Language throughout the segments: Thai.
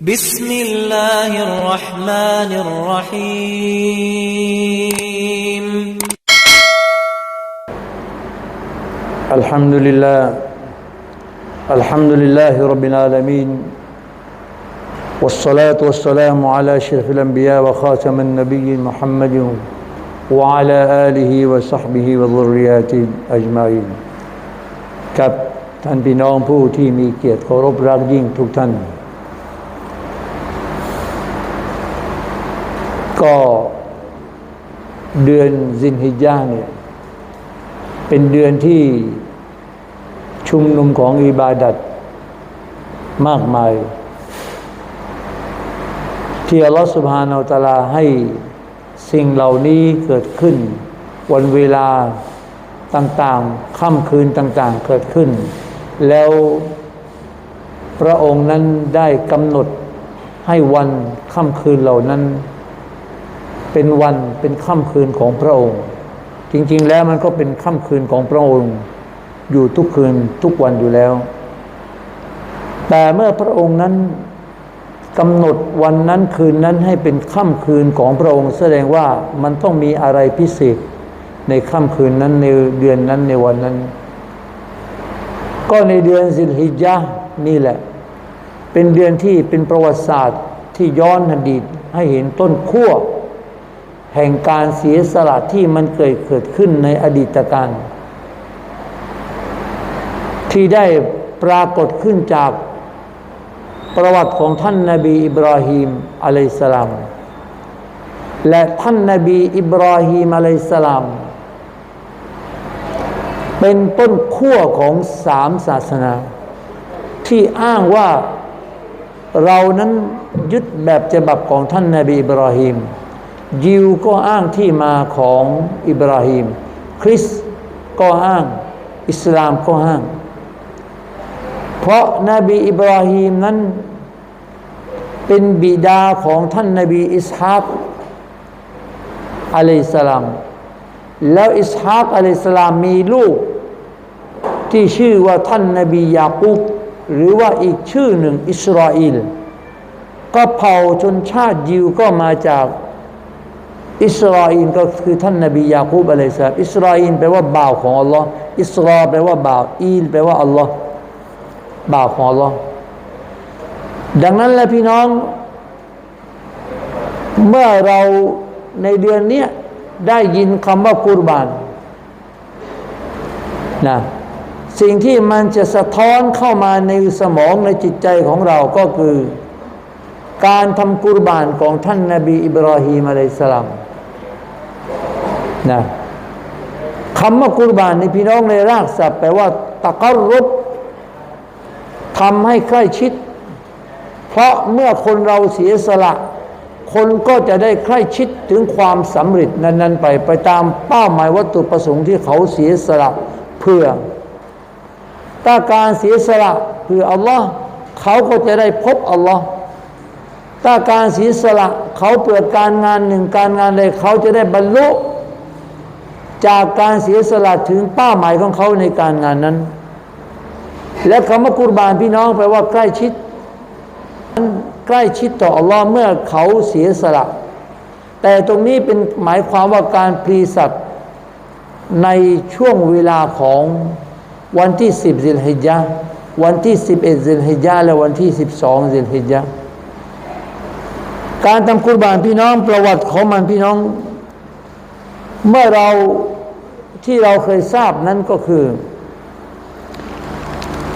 بسم الله الرحمن الرحيم الحمد لله الحمد لله رب العالمين والصلاة والسلام على أشرف الأنبياء وخاتم النبيين محمد وعلى آله وصحبه وذرياته أجمعين กับท่านพี่น้องผู้ที่มีเกียรติเคารพรักยิ่งทุกท่าน ก็เดือนซินฮิญาเนี่ย เป็นเดือนที่ชุมนุมของอิบาดัตมากมาย ที่อัลลอฮฺสุบฮานาอัลตะลาให้สิ่งเหล่านี้เกิดขึ้น วันเวลาต่างๆ ค่ำคืนต่างๆ เกิดขึ้น แล้วพระองค์นั้นได้กำหนดให้วันค่ำคืนเหล่านั้น เป็นวันเป็นค่ำคืนของพระองค์ จริง ๆ แล้วมันก็เป็นค่ำคืนของพระองค์ อยู่ทุกคืนทุกวันอยู่แล้ว แต่เมื่อพระองค์นั้นกำหนดวันนั้นคืนนั้นให้เป็นค่ำคืนของพระองค์ แสดงว่ามันต้องมีอะไรพิเศษในค่ำคืนนั้นในเดือนนั้นในวันนั้น ก็ในเดือนสิลฮิจญะนี่แหละ เป็นเดือนที่เป็นประวัติศาสตร์ที่ย้อนอดีตให้เห็นต้นขั้ว แห่งการเสียสละที่มันเกิดเกิดขึ้นในอดีตการที่ได้ปรากฏขึ้นจากประวัติของท่านนาบีอิบราฮิมอะลัยสลามและท่านนาบีอิบราฮิมอะลัยสสลามเป็นต้นขั้วของสามศาสนา ที่อ้างว่าเรานั้นยึดแบบฉบับของท่านนาบีอิบราฮิม ยิวก็อ้างที่มาของอิบราฮิมคริสต์ก็อ้าง อิสลามก็อ้าง เพราะนบีอิบราฮิมนั้น เป็นบิดาของท่านนบีอิสฮากอะลัยสลามแล้วอิสฮากอะลัยสลามมีลูก ที่ชื่อว่าท่านนบียากุบหรือว่าอีกชื่อหนึ่งอิสราเอลก็เผ่าชนชาติยิวก็มาจาก อิสราเอลก็คือท่านนบียาคูบอะลัยสสลามอิสราเอลแปลว่าบ่าวของอัลลอฮ์อิสราแปลว่าบ่าวอีลแปลว่าอัลลอฮ์บ่าวของอัลลอฮ์ดังนั้นแหละพี่น้อง เมื่อเราในเดือนนี้ได้ยินคำว่ากุรบานนะสิ่งที่มันจะสะท้อนเข้ามาในสมองในจิตใจของเราก็คือ การทำกุรบานของท่านนาบีอิบราฮิมอะลัยฮิสสลาม นะคำว่ากุรบานในพี่น้องในรากศัพท์แปลว่าตะกรุบทำให้ใกล้ชิด เพราะเมื่อคนเราเสียสละ คนก็จะได้ใกล้ชิดถึงความสำเร็จนั้น ๆ ไปไปตามเป้าหมายวัตถุประสงค์ที่เขาเสียสละเพื่อถ้าการเสียสละเพื่ออัลลอฮ์เขาก็จะได้พบอัลลอฮ์ถ้าการเสียสละเขาเปิดการงานหนึ่งการงานใดเขาจะได้บรรลุ จากการเสียสละถึงเป้าหมายของเขาในการงานนั้น และคำว่ากุรบานพี่น้องแปลว่าใกล้ชิดใกล้ชิดต่ออัลลอฮ์เมื่อเขาเสียสละ แต่ตรงนี้เป็นหมายความว่าการพลีสัตว์ในช่วงเวลาของวันที่สิบซิลฮิจาวันที่สิบเอ็ดซิลฮิจาและวันที่สิบสองซิลฮิจาการทำกุรบานพี่น้องประวัติของมันพี่น้อง เมื่อเราที่เราเคยทราบนั้นก็คือ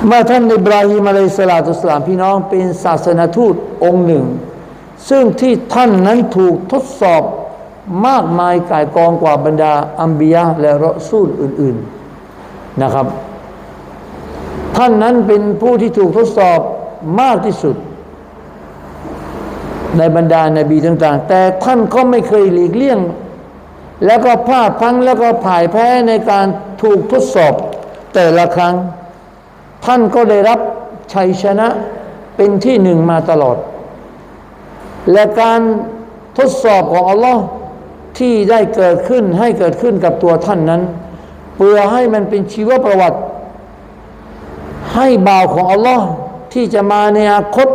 เมื่อท่านอิบราฮิมอะลัยสลาตุสลามพี่น้องเป็นศาสนทูตองค์หนึ่ง ซึ่งที่ท่านนั้นถูกทดสอบมากมายกายกองกว่าบรรดาอัมบียะและรอซูลอื่น ๆนะครับ ท่านนั้นเป็นผู้ที่ถูกทดสอบมากที่สุด ในบรรดานาบีต่าง ๆ แต่ท่านก็ไม่เคยหลีกเลี่ยง แล้วก็พลาดพังแล้วก็พ่ายแพ้ในการถูกทดสอบแต่ละครั้ง ท่านก็ได้รับชัยชนะเป็นที่หนึ่งมาตลอด และการทดสอบของอัลลอฮ์ที่ได้เกิดขึ้นให้เกิดขึ้นกับตัวท่านนั้น เพื่อให้มันเป็นชีวประวัติ ให้บ่าวของอัลลอฮ์ที่จะมาในอนาคต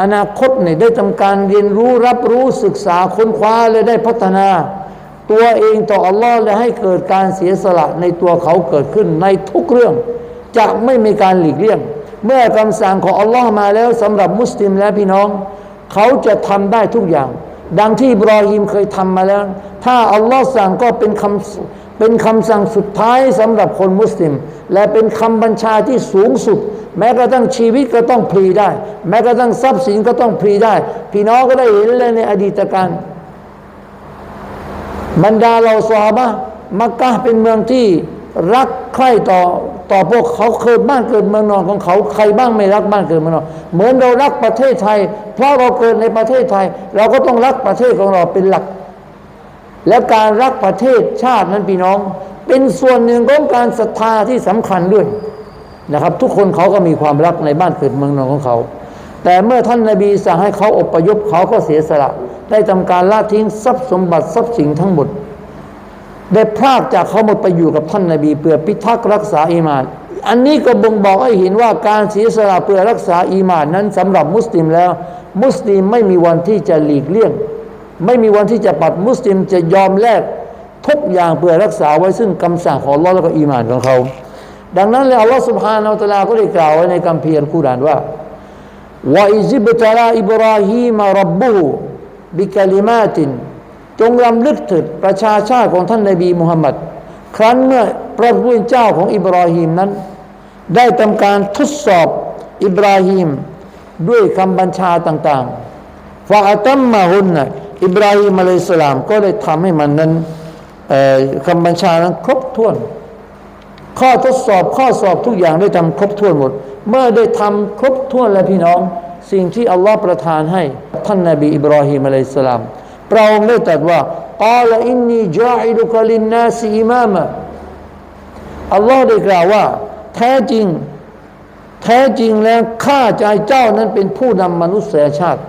อนาคตเนี่ยได้ทำการเรียนรู้รับรู้ศึกษาค้นคว้าและได้พัฒนา ตัวเองต่ออัลลอฮ์และให้เกิดการเสียสละในตัวเขาเกิดขึ้นในทุกเรื่อง จะไม่มีการหลีกเลี่ยง เมื่อคำสั่งของอัลลอฮ์มาแล้วสำหรับมุสลิมและพี่น้อง เขาจะทำได้ทุกอย่าง ดังที่บรอฮิมเคยทำมาแล้ว ถ้าอัลลอฮ์สั่งก็เป็นคำเป็นคำสั่งสุดท้ายสำหรับคนมุสลิม และเป็นคำบัญชาที่สูงสุด แม้กระทั่งชีวิตก็ต้องพลีได้ แม้กระทั่งทรัพย์สินก็ต้องพลีได้ พี่น้องก็ได้เห็นเลยในอดีตการ บรรดาเราซอฮาบะมักกะเป็นเมืองที่รักใคร่ต่อต่อพวกเขาเคยบ้านเกิดเมืองนอนของเขาใครบ้างไม่รักบ้านเกิดเมืองนอนเหมือนเรารักประเทศไทย เพราะเราเกิดในประเทศไทย เราก็ต้องรักประเทศของเราเป็นหลัก และการรักประเทศชาตินั้นพี่น้อง เป็นส่วนหนึ่งของการศรัทธาที่สำคัญด้วยนะครับ ทุกคนเขาก็มีความรักในบ้านเกิดเมืองนอนของเขา แต่เมื่อท่านนาบีสั่งให้เขาอบประยุบเขาก็เสียสละ ได้ทำการละทิ้งทรัพย์สมบัติทรัพย์สินทั้งหมด ได้พลากจากเขาหมดไปอยู่กับท่านนาบีเพื่อพิทักษ์รักษาอิมาน อันนี้ก็บ่งบอกให้เห็นว่าการเสียสละเพื่อรักษาอิมานนั้นสำหรับมุสลิมแล้ว มุสลิมไม่มีวันที่จะหลีกเลี่ยง ไม่มีวันที่จะปัดมุสลิมจะยอมแลกทุกอย่างเพื่อรักษาไว้ซึ่งคำสั่งของลอและก็อิมานของเขา ดังนั้นแล้วอัลลอฮฺสุบฮานาอัลตะลาก็ได้กล่าวไว้ในคำเพียรคุรานว่า ว่าอิจิบตาลาอิบราฮีมารับบุฮุบิกลิมาติน จงรำลึกถึงประชาชาติของท่านนบีมุฮัมมัดครั้นเมื่อพระผู้เป็นเจ้าของอิบราฮิมนั้น ได้ทำการทดสอบอิบราฮิมด้วยคำบัญชาต่างๆฟาตัมมาฮุนนะอิบราฮิมอะลัยสลามก็ได้ทำให้มันนั้นคำบัญชานั้นครบถ้วน ข้อทดสอบข้อสอบทุกอย่างได้ทำครบถ้วนหมด เมื่อได้ทำครบถ้วนแล้วพี่น้อง สิ่งที่อัลลอฮ์ประทานให้ท่านนบีอิบราฮิมอะลัยสลามพระองค์ได้ตรัสว่ากาลอินนีจาอิลุกลินนาซีอิมามะอัลลอฮ์ได้กล่าวว่า แท้จริง แท้จริงแล้วข้าใจเจ้านั้นเป็นผู้นำมนุษยชาติ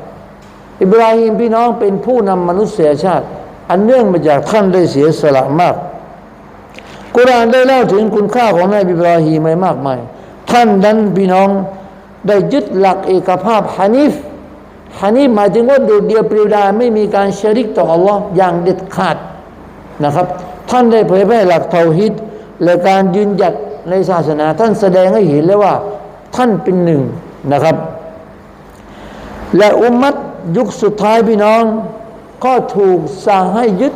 อิบราฮิมพี่น้องเป็นผู้นำมนุษยชาติ อันเนื่องมาจากท่านได้เสียสละมาก กุรานได้เล่าถึงคุณค่าของนายอิบราฮีมไว้มากมาย ท่านนั้นพี่น้องได้ยึดหลักเอกภาพฮานิฟฮานิฟหมายถึงว่าโดดเดียวเปรียวดายไม่มีการชริกต่ออัลลอฮ์อย่างเด็ดขาดนะครับ ท่านได้เผยแพร่หลักเตาฮิดและการยืนหยัดในศาสนา ท่านแสดงให้เห็นแล้วว่าท่านเป็นหนึ่งนะครับ และอุมมัตยุคสุดท้ายพี่น้อง ก็ถูกสั่งให้ยึด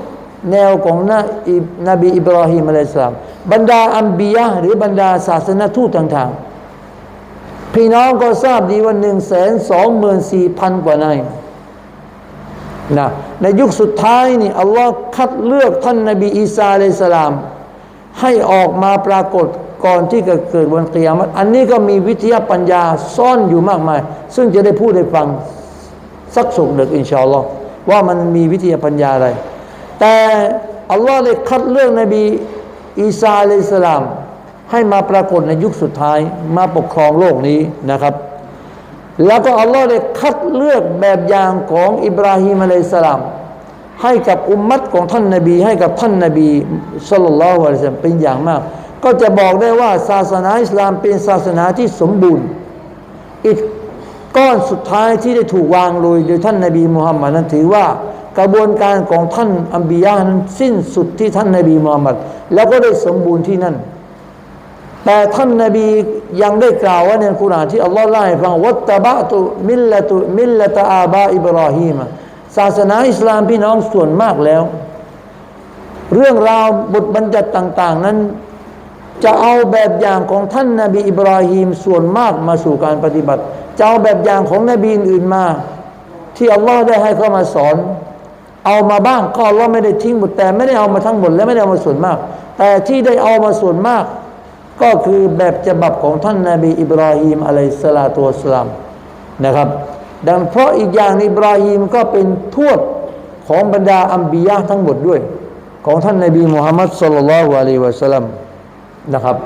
แนวของนอิบนบีอิบราฮิมอะลัยสลามบรรดาอัมบียะหรือบรรดาศาสนทูตต่างๆ พี่น้องก็ทราบดีว่าหนึ่งแสนสองหมื่นสี่พันกว่านายนะในยุคสุดท้ายนี่อัลลอฮ์คัดเลือกท่านนบีอีสาอะลัยสลาม ให้ออกมาปรากฏก่อนที่จะเกิดวันเกียรติอันนี้ก็มีวิทยาปัญญาซ่อนอยู่มากมาย ซึ่งจะได้พูดให้ฟังสักสุกเด็กอินชาอัลลอฮ์ว่ามันมีวิทยาปัญญาอะไร แต่อัลลอฮ์ได้คัดเลือกนบีอีสาอลิสลาม ให้มาปรากฏในยุคสุดท้ายมาปกครองโลกนี้นะครับ แล้วก็อัลลอฮ์ได้คัดเลือกแบบอย่างของอิบราฮิมอะลัยสลาม ให้กับอุมมัตของท่านนบี ให้กับท่านนบีสุลต่านละฮ์อะลิสสลามเป็นอย่างมาก ก็จะบอกได้ว่าศาสนาอิสลามเป็นศาสนาที่สมบูรณ์อีกก้อนสุดท้ายที่ได้ถูกวางโรยโดยท่านนบีมุฮัมมัดนั้นถือว่า กระบวนการของท่านอัมบียะนั้นสิ้นสุดที่ท่านนบีมุฮัมมัดแล้วก็ได้สมบูรณ์ที่นั่น แต่ท่านนบียังได้กล่าวว่าในคุรานที่อัลลอฮ์เล่าให้ฟังวัตตะบะตุมิลละตุมิลละตะอาบาอิบราฮิมศาสนาอิสลามพี่น้องส่วนมากแล้ว เรื่องราวบทบัญญัติต่าง ๆ นั้น จะเอาแบบอย่างของท่านนาบีอิบราฮิมส่วนมากมาสู่การปฏิบัติจะเอาแบบอย่างของนบีอื่นมา ที่อัลลอฮ์ได้ให้เข้ามาสอน เอามาบ้างก็อัลลอฮ์ไม่ได้ทิ้งหมดแต่ไม่ได้เอามาทั้งหมดและไม่ได้เอามาส่วนมาก แต่ที่ได้เอามาส่วนมาก ก็คือแบบฉบับของท่านนาบีอิบราฮิมอะลัยสลาตุวสลามนะครับ ดังเพราะอีกอย่างอิบราฮิมก็เป็นทวดของบรรดาอัมบียะทั้งหมดด้วย ของท่านนาบีมุฮัมมัดสุลลัลลอฮุอะลัยฮิวะสัลลัมนะครับ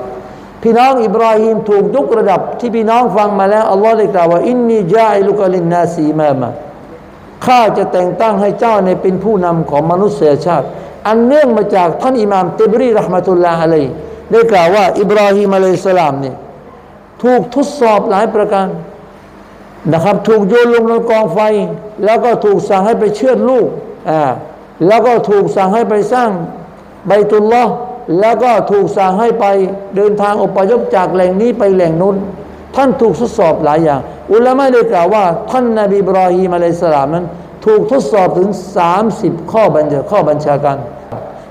พี่น้องอิบราฮิมถูกยกระดับที่พี่น้องฟังมาแล้วอัลลอฮ์ได้กล่าวว่าอินนีจาอิลุกะลินนาซีมามะ ข้าจะแต่งตั้งให้เจ้าในเป็นผู้นำของมนุษยชาติ อันเนื่องมาจากท่านอิหม่ามเตบรีรหมะตุลลาอะลัยได้กล่าวว่า อิบราฮิมอะลัยสลามเนี่ยถูกทดสอบหลายประการนะครับ ถูกโยนลงในกองไฟ แล้วก็ถูกสั่งให้ไปเชือดลูกอ่าแล้วก็ถูกสั่งให้ไปสร้างไบตุลลอแล้วก็ถูกสั่งให้ไปเดินทางอพยพจากแหล่งนี้ไปแหล่งนู้น ท่านถูกทดสอบหลายอย่าง อุลามะได้กล่าวว่าท่านนบีบรอฮีมอะลัยสลามนั้น ถูกทดสอบถึง 30 ข้อบัญชาข้อบัญชาการ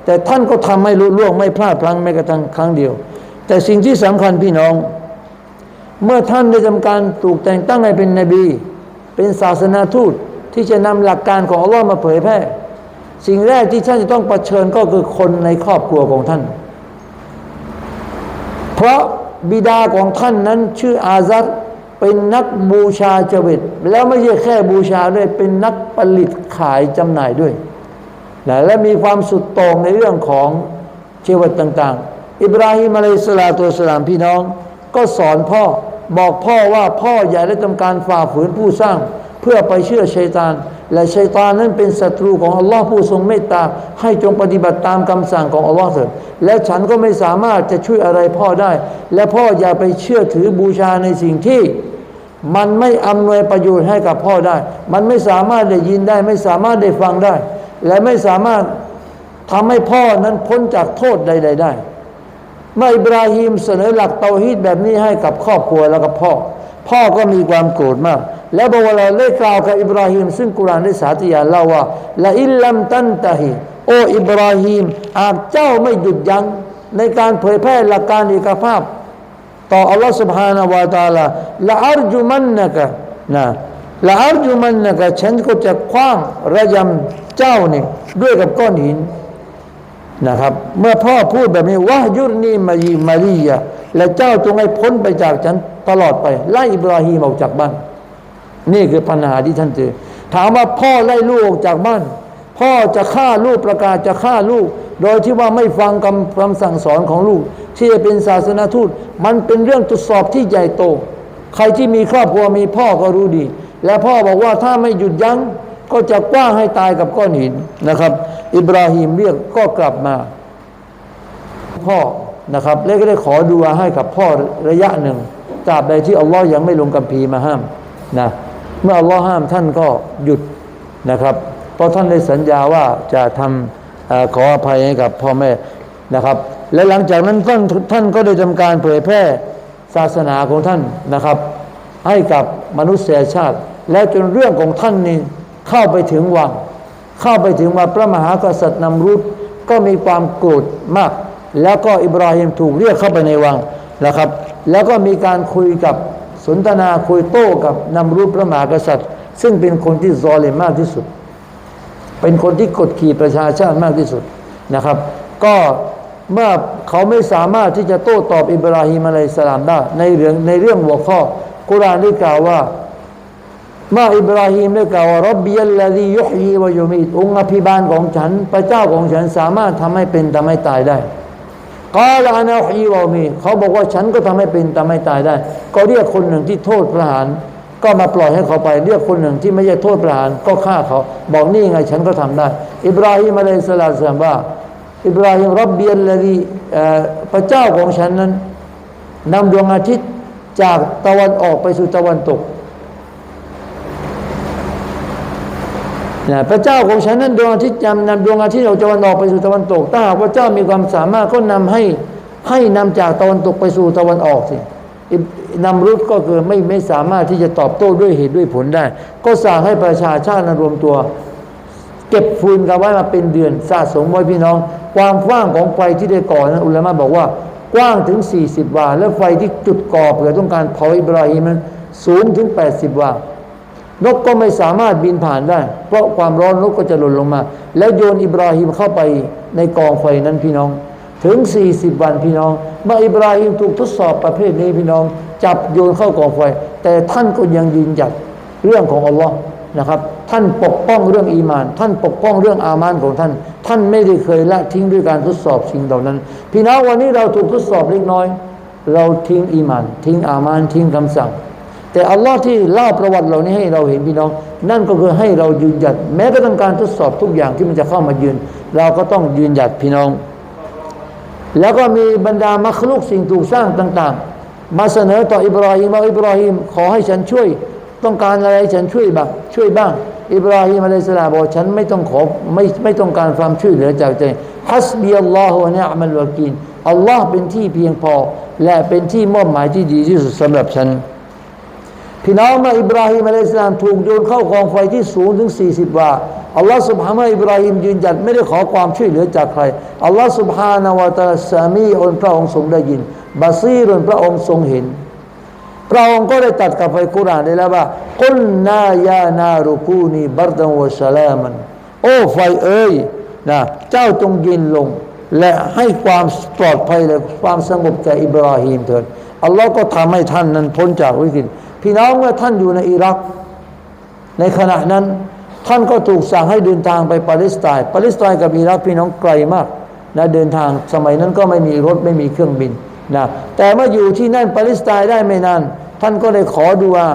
แต่ท่านก็ทำไม่รู้ล่วงไม่พลาดพลั้งแม้กระทั่งครั้งเดียว แต่สิ่งที่สำคัญพี่น้อง เมื่อท่านได้ทำการถูกแต่งตั้งให้เป็นนบี เป็นศาสนาทูตที่จะนำหลักการของอัลลอฮ์มาเผยแพร่สิ่งแรกที่ท่านจะต้องเผชิญก็คือคนในครอบครัวของท่าน เพราะบิดาของท่านนั้นชื่ออาซัด เป็นนักบูชาเจวิต แล้วไม่ใช่แค่บูชาด้วย เป็นนักผลิตขายจำหน่ายด้วยนะและมีความสุดโต่งในเรื่องของชีวิตต่าง ๆ อิบราฮิมอะลัยสลาตุวสลามพี่น้อง ก็สอนพ่อบอกพ่อว่าพ่ออย่าได้ทำการฝ่าฝืนผู้สร้าง พื่อไปเชื่อชัยตาน และชัยตานนั้นเป็นศัตรูของอัลลอฮ์ผู้ทรงเมตตา ให้จงปฏิบัติตามคำสั่งของอัลลอฮ์เถิดและฉันก็ไม่สามารถจะช่วยอะไรพ่อได้ และพ่ออย่าไปเชื่อถือบูชาในสิ่งที่ มันไม่อำนวยประโยชน์ให้กับพ่อได้ มันไม่สามารถได้ยินได้ ไม่สามารถได้ฟังได้ และไม่สามารถทำให้พ่อนั้นพ้นจากโทษใด ๆ ได้เมื่ออิบราฮิมเสนอหลักเตาฮีดแบบนี้ให้กับครอบครัวแล้วกับพ่อ พ่อก็มีความโกรธมาก แล้วบอกว่าเราได้กล่าวกับอิบราฮิมซึ่งกุรานได้สาธยายเล่าว่าละอิลลัมตันตะฮีโออิบราฮิมอาจเจ้าไม่หยุดยัง้งในการเผยแพร่หลักการเอกภาพ ต่ออัลลอฮ์ سبحانه และ تعالى ละอัรจุมันนะกะนะละอัรจุมันนะกะฉันก็จะคว้างระยำเจ้านี่ด้วยกับก้อนหินนะครับ เมื่อพ่อพูดแบบนี้วะยุรนีมายีมาลียะและเจ้าจงให้พ้นไปจากฉันตลอดไป ไล่อิบราฮิมออกจากบ้าน นี่คือปัญหาที่ท่านเจอถามว่าพ่อไล่ลูกออกจากบ้าน พ่อจะฆ่าลูกประกาศจะฆ่าลูก โดยที่ว่าไม่ฟังคำคำสั่งสอนของลูก ที่จะเป็นศาสนาทูต มันเป็นเรื่องตรวจสอบที่ใหญ่โต ใครที่มีครอบครัวมีพ่อก็รู้ดี และพ่อบอกว่าถ้าไม่หยุดยัง้งก็จะกว้างให้ตายกับก้อนหินนะครับ อิบราฮิมเรียกก็กลับมา พ่อนะครับแล้วก็ได้ขอดูอาให้กับพ่อระยะหนึ่งตราบใดที่อัลลอฮ์ยังไม่ลงกัมภีร์มาห้ามนะ เมื่ออัลลอฮ์ห้ามท่านก็หยุดนะครับ เพราะท่านได้สัญญาว่าจะทำอขออภัยให้กับพ่อแม่นะครับ และหลังจากนั้นท่านท่านก็ได้ทำการเผยแพร่ศาสนาของท่านนะครับ ให้กับมนุษยชาติ และจนเรื่องของท่านนี่เข้าไปถึงวัง เข้าไปถึงว่าพระมหากษัตริย์นำรุดก็มีความโกรธมาก แล้วก็อิบราฮิมถูกเรียกเข้าไปในวังนะครับ แล้วก็มีการคุยกับ สนทนาคุยโต้กับนำรุดพระมหากษัตริย์ ซึ่งเป็นคนที่ซอเลมมากที่สุด เป็นคนที่กดขี่ประชาชาติมากที่สุดนะครับ ก็เมื่อเขาไม่สามารถที่จะโต้ตอบอิบราฮิมอะลัยสลามได้ในเรื่องในเรื่องหัวข้อกุรานได้กล่าวว่าเมื่ออิบราฮิมได้กล่าวว่ารับบิยัลลดียุฮีวะยูมีดองค์อภิบาลของฉัน พระเจ้าของฉันสามารถทำให้เป็นทำให้ตายได้ กาลานาฮีวะมี เขาบอกว่าฉันก็ทำให้เป็นทำให้ตายได้ ก็เรียกคนหนึ่งที่โทษประหาร ก็มาปล่อยให้เขาไป เรียกคนหนึ่งที่ไม่ใช่โทษประหารก็ฆ่าเขา บอกนี่ไงฉันก็ทำได้ อิบราฮิมอะลัยฮิสสลามว่า อิบราฮิมรับเบียนละดีพระเจ้าของฉันนั้นนำดวงอาทิตย์จากตะวันออกไปสู่ตะวันตก นะพระเจ้าของฉันนั้นดวงอาทิตย์จำนำดวงอาทิตย์ออกจากตะวันออกไปสู่ตะวันตกถ้าหากพระเจ้ามีความสามารถก็นำให้ให้นำจากตะวันตกไปสู่ตะวันออกสินำรุดก็คือไม่ไม่สามารถที่จะตอบโต้ด้วยเหตุด้วยผลได้ ก็สั่งให้ประชาชาตินั้นรวมตัว เก็บฟืนกันไว้มาเป็นเดือนสะสมไว้พี่น้อง ความกว้างของไฟที่ได้ก่อนั้นอุลามะบอกว่ากว้างถึง 40 วา และไฟที่จุดก่อเพื่อต้องการเผาอิบราฮิมนั้นสูงถึง 80 วา นกก็ไม่สามารถบินผ่านได้ เพราะความร้อนนกก็จะหล่นลงมา แล้วโยนอิบราฮิมเข้าไปในกองไฟนั้นพี่น้อง ถึง 40 วันพี่น้องเมื่ออิบราฮิมถูกทดสอบประเภทนี้พี่น้อง จับโยนเข้ากองไฟ แต่ท่านก็ยังยืนหยัดเรื่องของอัลลอฮ์นะครับ ท่านปกป้องเรื่องอีมาน ท่านปกป้องเรื่องอามานของท่าน ท่านไม่ได้เคยละทิ้งด้วยการทดสอบสิ่งเหล่านั้น พี่น้องวันนี้เราถูกทดสอบเล็กน้อย เราทิ้งอีมาน ทิ้งอามานทิ้งคำสั่ง แต่อัลลอฮ์ที่เล่าประวัติเหล่านี้ให้เราเห็นพี่น้อง นั่นก็คือให้เรายืนหยัด แม้กระทั่งการทดสอบทุกอย่างที่มันจะเข้ามายืน เราก็ต้องยืนหยัดพี่น้อง แล้วก็มีบรรดามัคลุกสิ่งถูกสร้างต่าง ๆ มาเสนอต่ออิบราฮิมว่าอิบราฮิมขอให้ฉันช่วย ต้องการอะไรฉันช่วยบ้างช่วยบ้าง อิบราฮิมอะลัยสลามบอกฉันไม่ต้องขอไม่ไม่ต้องการความช่วยเหลือจากใจฮัสบีอัลลอฮฺวะเนียมัลวะกีนอัลลอฮ์เป็นที่เพียงพอ และเป็นที่มอบหมายที่ดีที่สุดสำหรับฉัน พี่น้องมื่ออิบราฮิมอะลัยสลามถูกโยนเข้ากองไฟที่สูงถึง 40 วาอัลลอฮ์สุบฮานะอิบราฮิมยืนหยัดไม่ได้ขอความช่วยเหลือจากใครอัลลอฮ์สุบฮานาวะตะอาสามีอนพระองค์ทรงได้ยินบาซีรอนพระองค์ทรงเห็น พระองค์ก็ได้ตัดกับไฟกุรานได้แล้วว่ากุลนายานารุกูนีบัรดันวะสลามันโอ้ไฟเอ้ยนะเจ้าจงเย็นลง และให้ความปลอดภัยและความสงบแก่อิบราฮิมเถิดอัลลอฮ์ก็ทำให้ท่านนั้นพ้นจากวิกฤต พี่น้องเมื่อท่านอยู่ในอิรัก ในขณะนั้น ท่านก็ถูกสั่งให้เดินทางไปปาเลสไตน์ปาเลสไตน์กับอิรักพี่น้องไกลมากนะเดินทางสมัยนั้นก็ไม่มีรถไม่มีเครื่องบินนะแต่เมื่ออยู่ที่นั่นปาเลสไตน์ได้ไม่นานท่านก็ได้ขอดูอา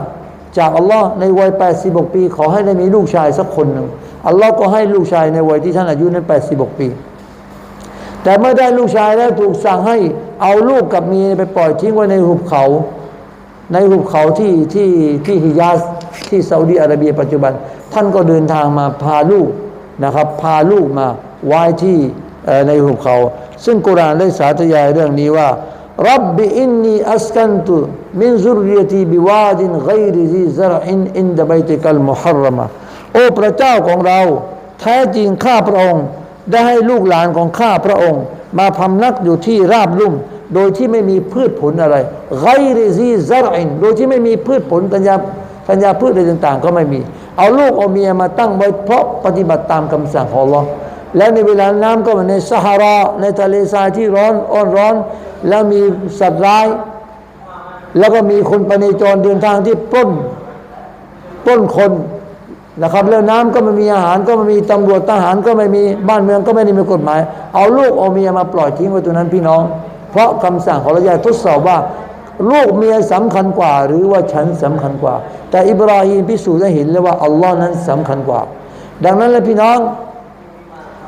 จากอัลลอฮ์ในวัย 86 ปี ขอให้ได้มีลูกชายสักคนหนึ่งอัลลอฮ์ก็ให้ลูกชายในวัยที่ท่านอายุนั้น 86 ปี แต่เมื่อได้ลูกชายแล้วถูกสั่งให้เอาลูกกับเมียไปปล่อยทิ้งไว้ในหุบเขา ในหุบเขาที่ที่ที่ฮิยาสที่ซาอุดีอาระเบียปัจจุบัน ท่านก็เดินทางมาพาลูกนะครับ พาลูกมาไว้ที่ในหุบเขา ซึ่งกุรานได้สาธยายเรื่องนี้ว่ารับบิอินนีอัสกันตุมินซุรยตีบิวาดินไกริซีซรอินอินดะบัยติกัลมุฮัรรมะโอ้พระเจ้าของเรา แท้จริงข้าพระองค์ ได้ให้ลูกหลานของข้าพระองค์ มาพำนักอยู่ที่ราบลุ่ม โดยที่ไม่มีพืชผลอะไรไกรซีซรอินโดยที่ไม่มีพืชผลธัญญาธัญญาพืชอะไรต่างๆ ก็ไม่มี เอาลูกเอาเมียมาตั้งไว้เพราะปฏิบัติตามคำสั่งของ Allah และในเวลาน้ำก็มาในซาฮารา ในทะเลทรายที่ร้อนอ้อนร้อน แล้วมีสัตว์ร้าย แล้วก็มีคนไปในจรเดินทางที่ปล้นปล้นคนนะครับแล้วน้ำก็ไม่มีอาหารก็ไม่มีตำรวจทหารก็ไม่มีบ้านเมืองก็ไม่ได้มีกฎหมาย เอาลูกเอาเมียมาปล่อยทิ้งไว้ตรงนั้นพี่น้อง เพราะคำสั่งของเรยาทดสอบว่า ลูกเมียสำคัญกว่า หรือว่าฉันสำคัญกว่า แต่อิบราฮิมพิสูจน์ได้เห็นแล้วว่าอัลลอฮ์นั้นสำคัญกว่า ดังนั้นเลยพี่น้อง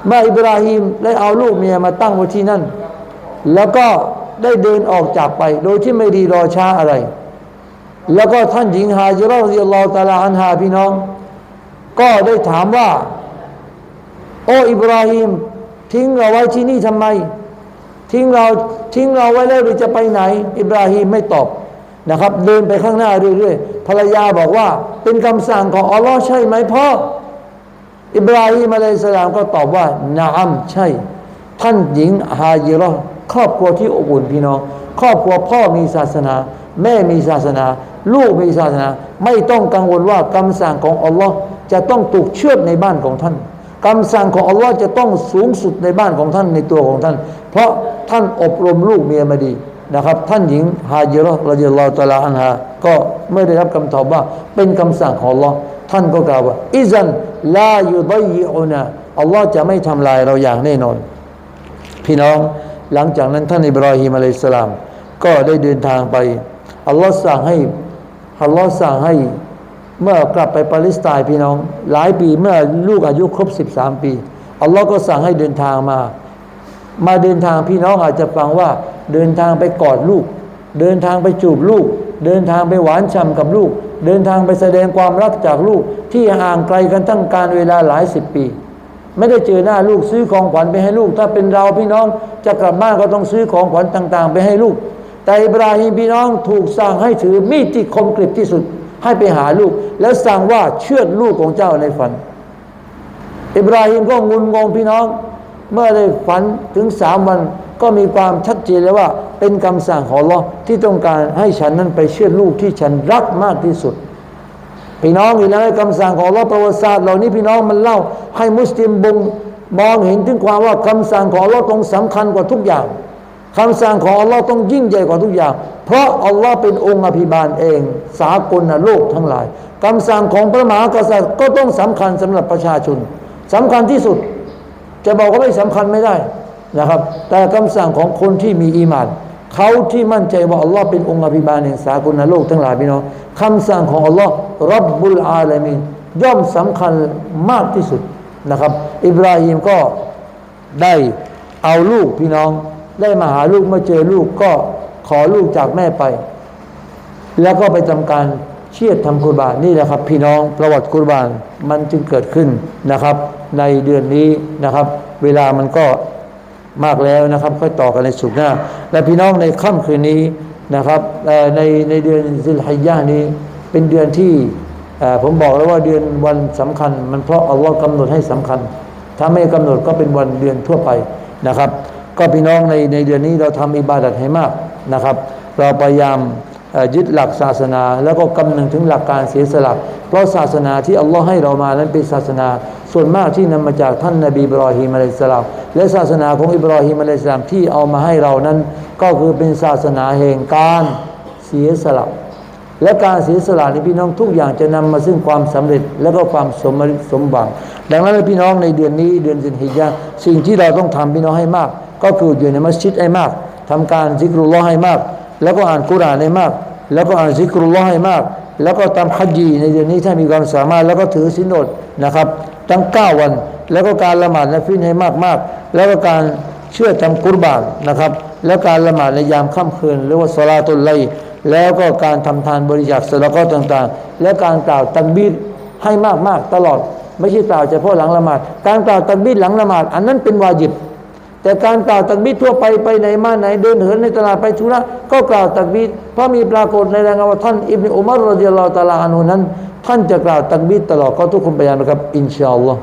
เมื่ออิบราฮิมได้เอาลูกเมียมาตั้งไว้ที่นั่น แล้วก็ได้เดินออกจากไป โดยที่ไม่ดีรอช้าอะไร แล้วก็ท่านหญิงฮาจิราะฮิอัลลอตาลาอันฮาพี่น้อง ก็ได้ถามว่า โอ้อิบราฮิมทิ้งเราไว้ที่นี่ทำไม ทิ้งเราทิ้งเราไว้แล้วหรือจะไปไหน อิบราฮิมไม่ตอบนะครับ เดินไปข้างหน้าเรื่อยๆภรรยาบอกว่า เป็นคำสั่งของอัลลอฮ์ใช่ไหมพ่ออิบราฮิมอะลัยสลามก็ตอบว่านาอัมใช่ ท่านหญิงฮาจิราะห์ครอบครัวที่อบอุ่นพี่น้อง ครอบครัวพ่อมีศาสนา แม่มีศาสนา ลูกมีศาสนา ไม่ต้องกังวลว่าคำสั่งของอัลลอฮ์จะต้องถูกเชื่อดในบ้านของท่าน คำสั่งของอัลลอฮ์จะต้องสูงสุดในบ้านของท่านในตัวของท่าน เพราะท่านอบรมลูกเมียมาดีนะครับ ท่านหญิงฮาจิราะห์รดิลลอฮุตาลาอันฮาก็เมื่อได้รับคำตอบว่าเป็นคำสั่งของอัลลอฮ์ท่านก็กล่าวว่าอิซันลายุดัยอุนาอัลลอฮ์จะไม่ทำลายเราอย่างแน่นอน พี่น้องหลังจากนั้นท่านอิบราฮิมอะลัยสลาม ก็ได้เดินทางไปอัลลอฮ์สั่งให้อัลลอฮ์สั่งให้ เมื่อกลับไปปาเลสไตน์พี่น้อง หลายปีเมื่อลูกอายุครบ 13 ปี อัลลอฮ์ก็สั่งให้เดินทางมา มาเดินทางพี่น้องอาจจะฟังว่า เดินทางไปกอดลูก เดินทางไปจูบลูก เดินทางไปหวานฉ่ำกับลูก เดินทางไปแสดงความรักจากลูก ที่ห่างไกลกันตั้งการเวลาหลายสิบปี ไม่ได้เจอหน้าลูกซื้อของขวัญไปให้ลูก ถ้าเป็นเราพี่น้องจะกลับบ้านก็ต้องซื้อของขวัญต่าง ๆ ไปให้ลูก แต่อิบราฮิมพี่น้องถูกสั่งให้ถือมีดที่คมกริบที่สุด ให้ไปหาลูก แล้วสั่งว่าเชือดลูกของเจ้าในฝัน อิบราฮิมก็งุนงงพี่น้อง เมื่อได้ฝันถึงสามวันก็มีความชัดเจนแล้วว่า เป็นคำสั่งของลอที่ต้องการให้ฉันนั้นไปเชื่อลูกที่ฉันรักมากที่สุด พี่น้องอีกแล้วคำสั่งของลอประวัติศาสตร์เหล่านี้พี่น้องมันเล่าให้มุสลิมบงมองเห็นถึงความว่าคำสั่งของลอต้องสำคัญกว่าทุกอย่าง คำสั่งของอัลลอฮ์ต้องยิ่งใหญ่กว่าทุกอย่าง เพราะอัลลอฮ์เป็นองค์อภิบาลเอง สากลโลกทั้งหลายคำสั่งของพระมหากษัตริย์ก็ต้องสำคัญสำหรับประชาชนสำคัญที่สุด จะบอกว่าไม่สำคัญไม่ได้นะครับ แต่คำสั่งของคนที่มีอีมานเขาที่มั่นใจว่าอัลลอฮ์เป็นองค์อภิบาลแห่งสากลโลกทั้งหลายพี่น้องคำสั่งของอัลลอฮ์รับบุลอาลามีนย่อมสำคัญมากที่สุดนะครับ อิบราฮิมก็ได้เอาลูกพี่น้อง ได้มาหาลูกเมื่อเจอลูกก็ขอลูกจากแม่ไป แล้วก็ไปทำการเชียดทำกุรบานนี่แหละครับ พี่น้องประวัติกุรบานมันจึงเกิดขึ้นนะครับ ในเดือนนี้นะครับ เวลามันก็มากแล้วนะครับ ค่อยต่อกันในสุขหน้า และพี่น้องในค่ำคืนนี้นะครับในในเดือนซิลฮิยยานี้เป็นเดือนที่ผมบอกแล้วว่าเดือนวันสำคัญ มันเพราะอัลลอฮ์กำหนดให้สำคัญ ถ้าไม่กำหนดก็เป็นวันเดือนทั่วไปนะครับ ก็พี่น้องในในเดือนนี้เราทำอิบาดัตให้มากนะครับ เราพยายามยึดหลักศาสนา แล้วก็กำนึงถึงหลักการเสียสละเพราะศาสนาที่อัลลอฮ์ให้เรามานั้นเป็นศาสนา ส่วนมากที่นำมาจากท่านนบีอิบรอฮีมอะลัยฮิสลามและศาสนาของอิบรอฮีมอะลัยฮิสลามที่เอามาให้เรานั้น ก็คือเป็นศาสนาแห่งการเสียสละและการเสียสละในพี่น้องทุกอย่างจะนำมาซึ่งความสำเร็จและก็ความสมสมหวังดังนั้นพี่น้องในเดือนนี้เดือนสินฮิญาสิ่งที่เราต้องทำพี่น้องให้มาก ก็คืออยู่ในมัสยิดให้มากทำการซิกรุลลอฮ์ให้มาก แล้วก็อ่านกุรานให้มาก แล้วก็อ่านซิกรุลลอฮ์ให้มาก แล้วก็ทำฮัจญีในเดือนนี้ถ้ามีความสามารถแล้วก็ถือสินอดนะครับ ทั้ง 9 วัน แล้วก็การละหมาดและฟินให้มากๆ แล้วก็การเชื่อทำกุรบานนะครับ แล้วการละหมาดในยามค่ำคืนหรือว่าสลาตุลไลแล้วก็การทำทานบริจาคสละก็ต่างๆ และการกล่าวตักบีรให้มากๆตลอด ไม่ใช่กล่าวเฉพาะหลังละหมาด การกล่าวตักบีรหลังละหมาด อันนั้นเป็นวาจิบ แต่การกล่าวตักบีทั่วไปไปไหนมาไหนเดินเหินในตลาดไปธุระก็กล่าวตักบีเพราะมีปรากฏในรายงานว่าท่านอิบนุอุมารรดิยัลลอฮุตาลาอานุนั้น ท่านจะกล่าวตักบีตลอดก็ทุกคนพยายามนะครับ อินชาอัลลอฮ์